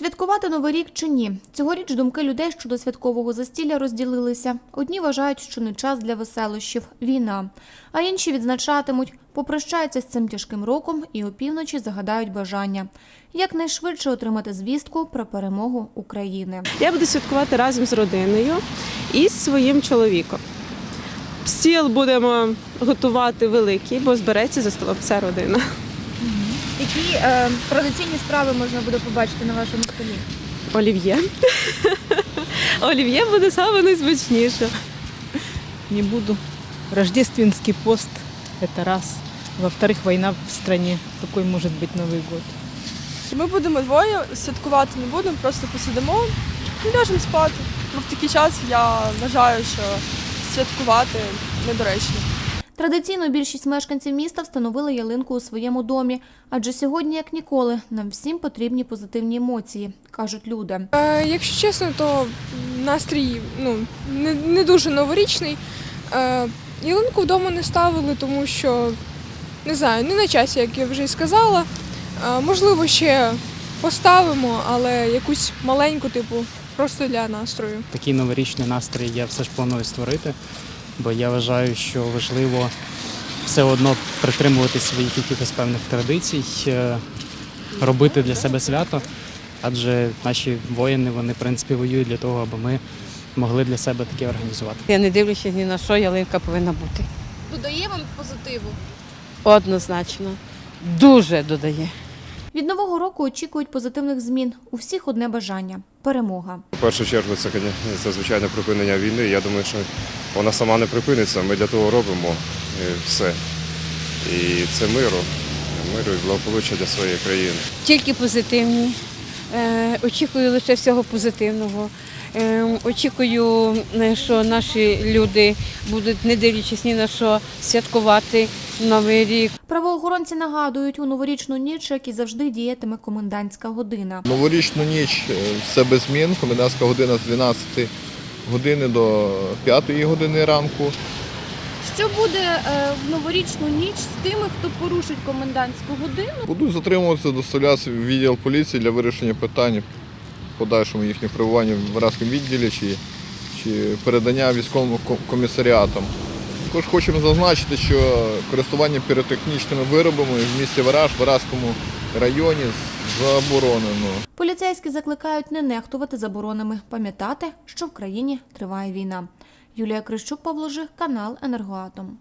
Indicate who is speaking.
Speaker 1: Святкувати новий рік чи ні? Цьогоріч думки людей щодо святкового застілля розділилися. Одні вважають, що не час для веселощів війна, а інші відзначатимуть, попрощаються з цим тяжким роком і опівночі загадають бажання якнайшвидше отримати звістку про перемогу України.
Speaker 2: Я буду святкувати разом з родиною і з своїм чоловіком. Стіл будемо готувати великий, бо збереться за столом вся родина.
Speaker 1: Які е, традиційні страви можна буде побачити на вашому столі?
Speaker 2: Олів'є. Олів'є буде саме найсмачніше.
Speaker 3: не буду. Рождественский пост – это раз. Во-вторых, война в стране. Какой может быть Новый год?
Speaker 4: Ми будемо двоє, святкувати не будемо, просто посидимо і ляжемо спати. Ну, в такий час я вважаю, що святкувати недоречно.
Speaker 1: Традиційно більшість мешканців міста встановили ялинку у своєму домі, адже сьогодні, як ніколи, нам всім потрібні позитивні емоції, кажуть люди.
Speaker 5: Е, Якщо чесно, то настрій ну, не, не дуже новорічний. Е, ялинку вдома не ставили, тому що не знаю, не на часі, як я вже і сказала. Е, можливо, ще поставимо, але якусь маленьку, типу, просто для настрою.
Speaker 6: такий новорічний настрій я все ж планую створити, бо я вважаю, що важливо все одно притримуватись своїх якихось певних традицій, е, робити для себе свято, адже наші воїни вони в принципі воюють для того, аби ми могли для себе таке організувати.
Speaker 7: Я не дивлюся ні на що, ялинка повинна бути.
Speaker 4: Додає вам позитиву.
Speaker 7: Однозначно. Дуже додає.
Speaker 1: Від нового року очікують позитивних змін. У всіх одне бажання перемога.
Speaker 8: В першу чергу це, це звичайно припинення війни. Я думаю, що вона сама не припиниться. Ми для того робимо е, все. І це миру, миру і благополуччя для своєї країни.
Speaker 7: Тільки позитивні. Е, очікую лише всього позитивного. Е, очікую, що наші люди будуть, не дивлячись ні на що, святкувати Новий рік.
Speaker 1: Правоохоронці нагадують, у новорічну ніч, як і завжди, діятиме комендантська година.
Speaker 9: Новорічну ніч все без змін. Комендантська година з 12 години до 5 години ранку.
Speaker 10: Що буде е, в новорічну ніч з тими, хто порушить комендантську годину?
Speaker 9: Будуть затримуватися, доставлятися в відділ поліції для вирішення питань подальшому їхнього перебування в Варазькому відділі чи, чи передання військовим ко- комісаріатам. Також хочемо зазначити, що користування піротехнічними виробами в місті Вараж, Варазькому районі заборонено.
Speaker 1: Поліцейські закликають не нехтувати заборонами, пам'ятати, що в країні триває війна. Юлія Крищук, Павло Жих, канал Енергоатом.